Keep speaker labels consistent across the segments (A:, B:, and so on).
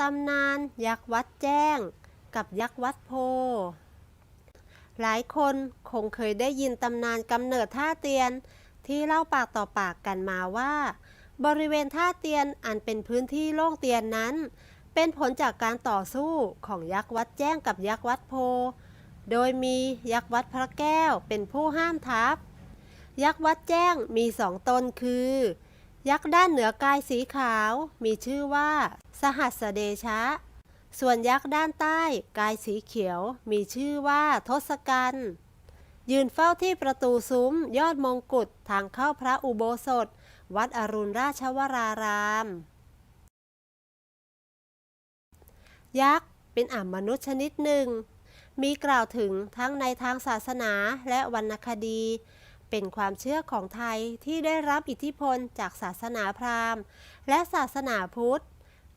A: ตำนาน ยักษ์วัดแจ้ง กับยักษ์วัดโพ หลายคนคงเคยได้ยินตำนานกำเนิดท่าเตียนที่เล่าปากต่อปากกันมาว่า บริเวณท่าเตียนอันเป็นพื้นที่โล่งเตียนนั้น เป็นผลจากการต่อสู้ของยักษ์วัดแจ้งกับยักษ์วัดโพ โดยมียักษ์วัดพระแก้วเป็นผู้ห้ามทัพยักษ์วัดแจ้งมีสองตนคือ ยักษ์ด้านเหนือกายสีขาว มีชื่อว่า สหัสเดชะ ส่วนยักษ์ด้านใต้กายสีเขียวมีชื่อว่าทศกัณฐ์ยืนเฝ้าที่ประตูซุ้ม ยอดมงกุฎทางเข้าพระอุโบสถ วัดอรุณราชวราราม ยักษ์เป็นอ่ำมนุษย์ชนิดหนึ่ง มีกล่าวถึงทั้งในทางศาสนาและวรรณคดี เป็นความเชื่อของไทยที่ได้รับอิทธิพลจากศาสนาพราหมณ์ และศาสนาพุทธ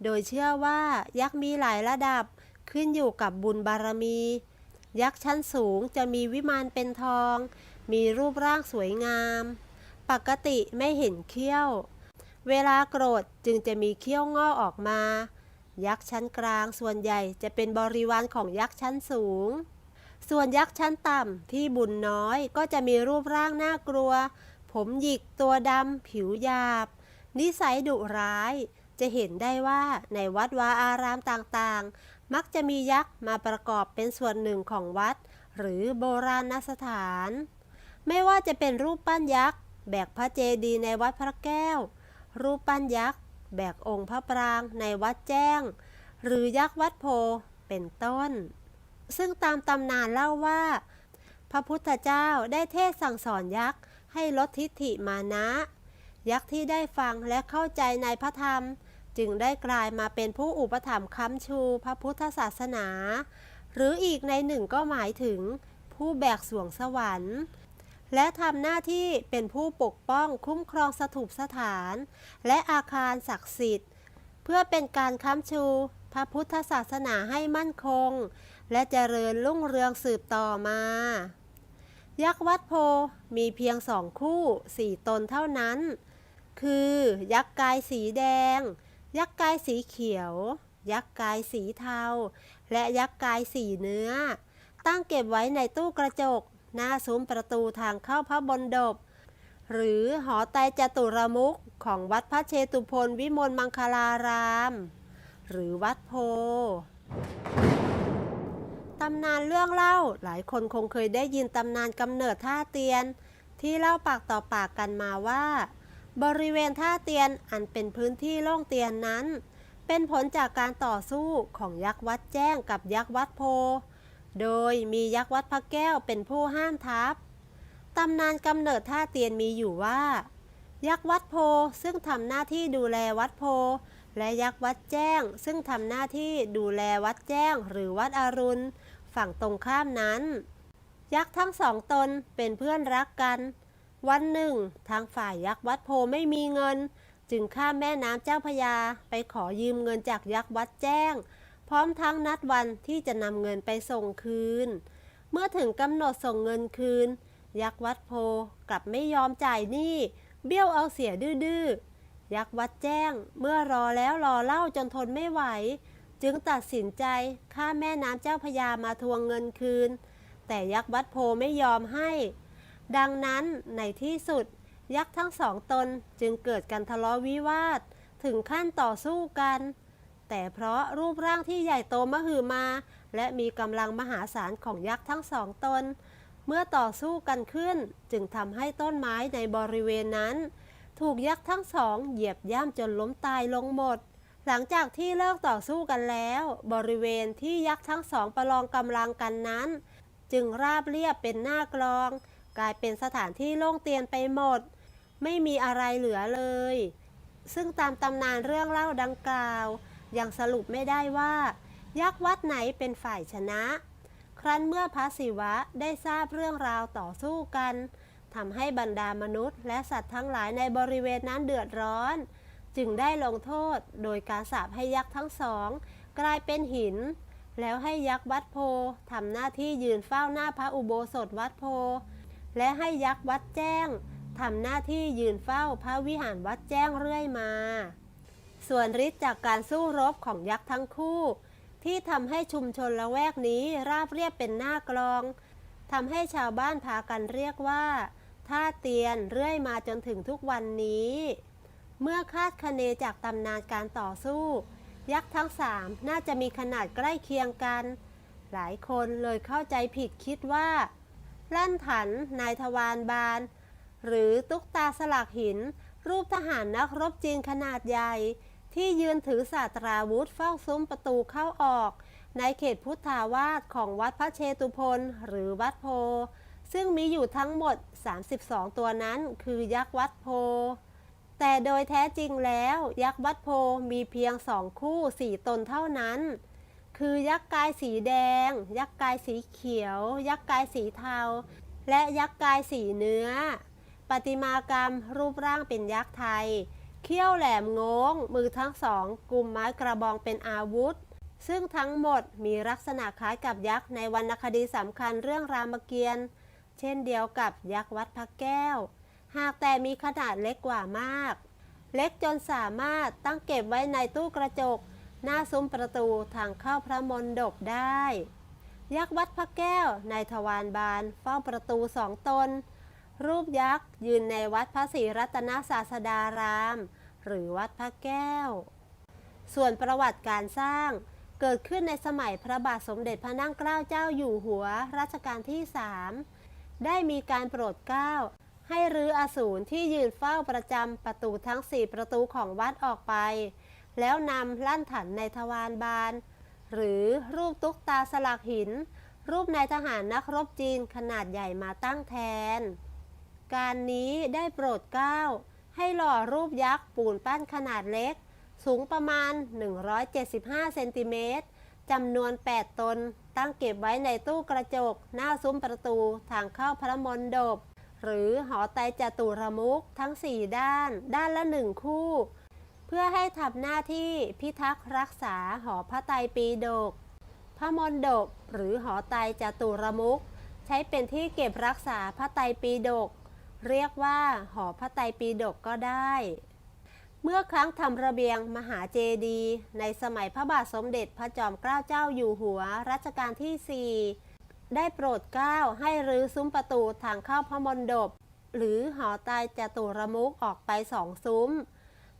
A: โดยเชื่อว่ายักษ์มีหลายระดับขึ้นอยู่กับบุญบารมี ยักษ์ชั้นสูงจะมีวิมานเป็นทอง มีรูปร่างสวยงาม ปกติไม่เห็นเขี้ยว เวลาโกรธจึงจะมีเขี้ยวงอกออกมา ยักษ์ชั้นกลางส่วนใหญ่จะเป็นบริวารของยักษ์ชั้นสูง ส่วนยักษ์ชั้นต่ำที่บุญน้อยก็จะมีรูปร่างน่ากลัว ผมหยิกตัวดำผิวหยาบ นิสัยดุร้าย จะเห็นได้ว่าในวัดวาอารามต่างๆ มักจะมียักษ์มาประกอบเป็นส่วนหนึ่งของวัด หรือโบราณสถาน ไม่ว่าจะเป็นรูปปั้นยักษ์ แบกพระเจดีย์ในวัดพระแก้ว รูปปั้นยักษ์ แบกองค์พระปรางในวัดแจ้ง หรือยักษ์วัดโพเป็นต้น ซึ่งตามตำนานเล่าว่า พระพุทธเจ้าได้เทศสั่งสอนยักษ์ให้ลดทิฏฐิมานะ ยักษ์ที่ได้ฟังและเข้าใจในพระธรรม จึงได้กลายมาเป็นผู้อุปถัมภ์ค้ำชูพระพุทธศาสนา หรืออีกในหนึ่งก็หมายถึง ผู้แบกสวงสวรรค์ และทำหน้าที่เป็นผู้ปกป้องคุ้มครองสถูปสถาน และอาคารศักดิ์สิทธิ์ เพื่อเป็นการค้ำชู พระพุทธศาสนาให้มั่นคง และเจริญรุ่งเรืองสืบต่อมา ยักษ์วัดโพมีเพียงสองคู่สี่ตนเท่านั้น คือยักษ์กายสีแดง ยักษ์กายสีเขียว ยักษ์กายสีเทา และยักษ์กายสีเนื้อ ตั้งเก็บไว้ในตู้กระจก หน้าซุ้มประตูทางเข้าพระบนดบ หรือหอไตรจตุรมุขของวัดพระเชตุพนวิมลมังคลาราม หรือวัดโพตำนานเรื่องเล่าหลายคนคงเคยได้ยินตำนานกำเนิดท่าเตียน ที่เล่าปากต่อปากกันมาว่า บริเวณท่าเตียนอันเป็นพื้นที่โล่งเตียนนั้น เป็นผลจากการต่อสู้ของยักษ์วัดแจ้งกับยักษ์วัดโพ โดยมียักษ์วัดพระแก้วเป็นผู้ห้ามทัพตำนานกำเนิดท่าเตียนมีอยู่ว่า ยักษ์วัดโพซึ่งทำหน้าที่ดูแลวัดโพ และยักษ์วัดแจ้ง ซึ่งทำหน้าที่ดูแลวัดแจ้ง หรือวัดอรุณ ฝั่งตรงข้ามนั้น ยักษ์ทั้งสองตนเป็นเพื่อนรักกัน วันหนึ่ง ทางฝ่ายยักษ์วัดโพไม่มีเงิน จึงข้ามแม่น้ำเจ้าพยา ไปขอยืมเงินจากยักษ์วัดแจ้ง พร้อมทั้งนัดวันที่จะนำเงินไปส่งคืน เมื่อถึงกำหนดส่งเงินคืน ยักษ์วัดโพกลับไม่ยอมจ่ายหนี้เบี้ยวเอาเสียดื้อๆยักษ์วัดแจ้ง เมื่อรอแล้วรอเล่าจนทนไม่ไหว จึงตัดสินใจข้ามแม่น้ำเจ้าพยามาทวงเงินคืน แต่ยักษ์วัดโพไม่ยอมให้ ดังนั้นในที่สุด ยักษ์ทั้งสองตนจึงเกิดการทะเลาะวิวาท ถึงขั้นต่อสู้กัน แต่เพราะรูปร่างที่ใหญ่โตมหึมา และมีกำลังมหาศาลของยักษ์ทั้งสองตน เมื่อต่อสู้กันขึ้นจึงทำให้ต้นไม้ในบริเวณนั้น ถูกยักษ์ทั้งสองเหยียบย่ำจนล้มตายลงหมดหลังจากที่เลิกต่อสู้กันแล้ว บริเวณที่ยักษ์ทั้งสองประลองกำลังกันนั้น จึงราบเรียบเป็นหน้ากลอง กลายเป็นสถานที่โล่งเตียนไปหมด ไม่มีอะไรเหลือเลย ซึ่งตามตำนานเรื่องเล่าดังกล่าว ยังสรุปไม่ได้ว่า ยักษ์วัดไหนเป็นฝ่ายชนะ ครั้นเมื่อพระศิวะได้ทราบเรื่องราวต่อสู้กันทำให้บรรดามนุษย์ และสัตว์ทั้งหลายในบริเวณนั้นเดือดร้อน จึงได้ลงโทษโดยการสาปให้ยักษ์ทั้งสอง กลายเป็นหิน แล้วให้ยักษ์วัดโพทำหน้าที่ยืนเฝ้าหน้าพระอุโบสถวัดโพ และให้ยักษ์วัดแจ้งทำหน้าที่ยืนเฝ้าพระวิหารวัดแจ้งเรื่อยมา ส่วนฤทธิ์จากการสู้รบของยักษ์ทั้งคู่ ที่ทำให้ชุมชนละแวกนี้ราบเรียบเป็นหน้ากลองทำให้ชาวบ้านพากันเรียกว่าท่าเตียนเรื่อยมาจนถึงทุกวันนี้ เมื่อคาดคะเนจากตำนานการต่อสู้ ยักษ์ทั้งสามน่าจะมีขนาดใกล้เคียงกัน หลายคนเลยเข้าใจผิดคิดว่า ลั่นถัน นายทวารบาน หรือตุ๊กตาสลักหิน รูปทหารนักรบจีนขนาดใหญ่ ที่ยืนถือศาสตราวุธเฝ้าซุ้มประตูเข้าออก ในเขตพุทธาวาสของวัดพระเชตุพนหรือวัดโพ ซึ่งมีอยู่ทั้งหมด 32 ตัวนั้นคือยักษ์วัดโพ แต่โดยแท้จริงแล้ว ยักษ์วัดโพมีเพียงสองคู่สี่ตนเท่านั้น คือยักษ์กายสีแดง ยักษ์กายสีเขียว ยักษ์กายสีเทา และยักษ์กายสีเนื้อประติมากรรมรูปร่างเป็นยักษ์ไทย เขี้ยวแหลมงง มือทั้งสองกลุ่มไม้กระบองเป็นอาวุธ ซึ่งทั้งหมดมีลักษณะคล้ายกับยักษ์ในวรรณคดีสำคัญเรื่องรามเกียรติ์ เช่นเดียวกับยักษ์วัดพระแก้ว หากแต่มีขนาดเล็กกว่ามาก เล็กจนสามารถตั้งเก็บไว้ในตู้กระจก หน้าซุ้มประตูทางเข้าพระมณฑปได้ ยักษ์วัดพระแก้วในทวารบานเฝ้าประตูสองตน รูปยักษ์ยืนในวัดพระศรีรัตนศาสดาราม หรือวัดพระแก้ว ส่วนประวัติการสร้างเกิดขึ้นในสมัยพระบาทสมเด็จพระนั่งเกล้าเจ้าอยู่หัวรัชกาลที่สามได้มีการโปรดเกล้าให้รื้ออสูรที่ยืนเฝ้าประจำประตูทั้งสี่ประตูของวัดออกไป แล้วนำลั่นถันในทวารบาน หรือรูปตุ๊กตาสลักหิน รูปนายทหารนักรบจีนขนาดใหญ่มาตั้งแทน การนี้ได้โปรดเกล้า ให้หล่อรูปยักษ์ปูนปั้นขนาดเล็ก สูงประมาณ 175 เซนติเมตรจำนวน 8 ตน ตั้งเก็บไว้ในตู้กระจก หน้าซุ้มประตูทางเข้าพระมณฑปหรือหอไตรจตุรมุขทั้ง 4 ด้าน ด้านละหนึ่งคู่ พื่อให้ทำหน้าที่พิทักษ์รักษาหอพระไตรปิฎกพระมณฑปหรือหอไตรจตุรมุขใช้เป็นที่เก็บรักษาพระไตรปิฎกเรียกว่าหอพระไตรปิฎกก็ได้ เมื่อครั้งทำระเบียงมหาเจดีย์ในสมัยพระบาทสมเด็จพระจอมเกล้าเจ้าอยู่หัวรัชกาลที่ 4 ได้โปรดเกล้าให้รื้อซุ้มประตูทางเข้าพระมณฑปหรือหอไตรจตุรมุขออกไปสองซุ้ม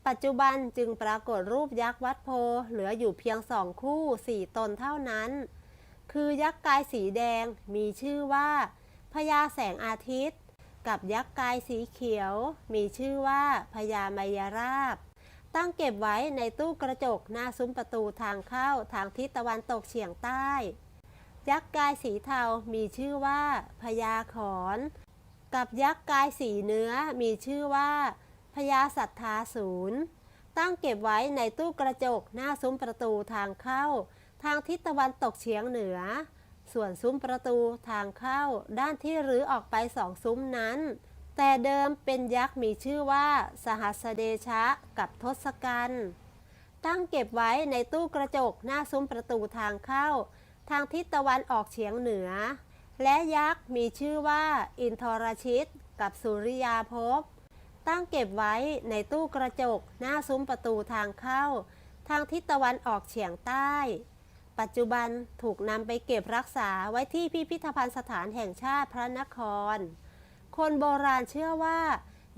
A: ปัจจุบันจึงปรากฏรูปยักษ์วัดโพเหลืออยู่เพียงสองคู่สี่ตนเท่านั้น คือยักษ์กายสีแดงมีชื่อว่าพญาแสงอาทิตย์ กับยักษ์กายสีเขียว มีชื่อว่าพญามายราบ ตั้งเก็บไว้ในตู้กระจกหน้าซุ้มประตูทางเข้าทางทิศตะวันตกเฉียงใต้ ยักษ์กายสีเทา มีชื่อว่าพญาขอน กับยักษ์กายสีเนื้อมีชื่อว่า พญาสัทธาศูนย์ ตั้งเก็บไว้ในตู้กระจกหน้าซุ้มประตูทางเข้า ทางทิศตะวันตกเฉียงเหนือ ส่วนซุ้มประตูทางเข้า ด้านที่รื้อออกไปสองซุ้มนั้น แต่เดิมเป็นยักษ์มีชื่อว่าสหัสเดชะกับทศกัณฐ์ตั้งเก็บไว้ในตู้กระจกหน้าซุ้มประตูทางเข้า ทางทิศตะวันออกเฉียงเหนือ และยักษ์มีชื่อว่าอินทรชิตกับสุริยาภพ ตั้งเก็บไว้ในตู้กระจกหน้าซุ้มประตูทางเข้า ทางทิศตะวันออกเฉียงใต้ ปัจจุบันถูกนำไปเก็บรักษาไว้ที่พิพิธภัณฑ์สถานแห่งชาติพระนคร คนโบราณเชื่อว่า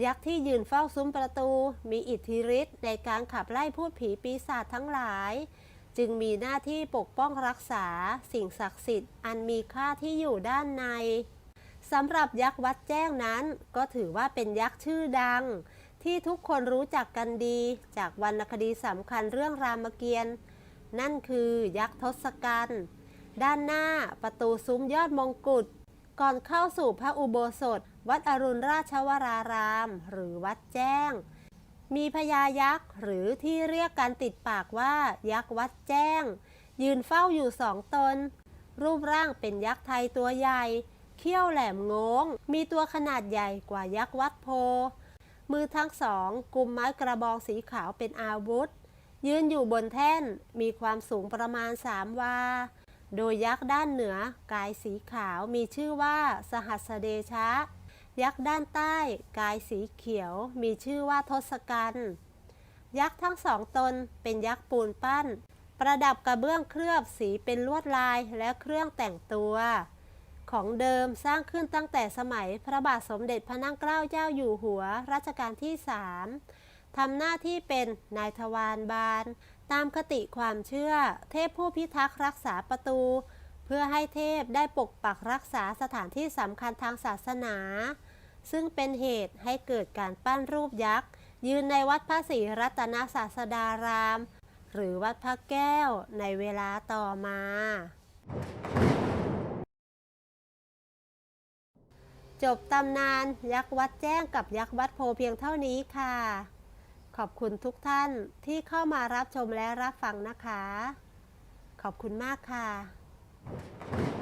A: ยักษ์ที่ยืนเฝ้าซุ้มประตู มีอิทธิฤทธิ์ในการขับไล่พูดผีปีศาจทั้งหลาย จึงมีหน้าที่ปกป้องรักษาสิ่งศักดิ์สิทธิ์อันมีค่าที่อยู่ด้านใน สำหรับยักษ์วัดแจ้งนั้น ก็ถือว่าเป็นยักษ์ชื่อดัง ที่ทุกคนรู้จักกันดี จากวรรณคดีสำคัญเรื่องรามเกียรติ์นั่นคือยักษ์ทศกัณฐ์ด้านหน้าประตูซุ้มยอดมงกุฎก่อนเข้าสู่พระอุโบสถ วัดอรุณราชวราราม หรือวัดแจ้ง มีพญายักษ์หรือที่เรียกกันติดปากว่า ยักษ์วัดแจ้ง ยืนเฝ้าอยู่สองตน รูปร่างเป็นยักษ์ไทยตัวใหญ่ เขี้ยวแหลมงง มีตัวขนาดใหญ่กว่ายักษ์วัดโพ มือทั้งสองกุมไม้กระบองสีขาวเป็นอาวุธ ยืนอยู่บนแท่นมีความสูงประมาณสามวา โดยยักษ์ด้านเหนือกายสีขาวมีชื่อว่าสหัสเดชะ ยักษ์ด้านใต้กายสีเขียวมีชื่อว่าทศกัณฐ์ยักษ์ทั้งสองตนเป็นยักษ์ปูนปั้น ประดับกระเบื้องเคลือบสีเป็นลวดลายและเครื่องแต่งตัว ของเดิมสร้างขึ้นตั้งแต่สมัยพระบาทสมเด็จพระนั่งเกล้าเจ้าอยู่หัวรัชกาลที่สามทำหน้าที่เป็นนายทวารบาล ตามคติความเชื่อ เทพผู้พิทักษ์รักษาประตู เพื่อให้เทพได้ปกปักรักษาสถานที่สำคัญทางศาสนา ซึ่งเป็นเหตุให้เกิดการปั้นรูปยักษ์ ยืนในวัดพระศรีรัตนศาสดาราม หรือวัดพระแก้วในเวลาต่อมา จบตำนานยักษ์วัดแจ้งกับยักษ์วัดโพเพียงเท่านี้ค่ะ ขอบคุณทุกท่านที่เข้ามารับชมและรับฟังนะคะ ขอบคุณมากค่ะ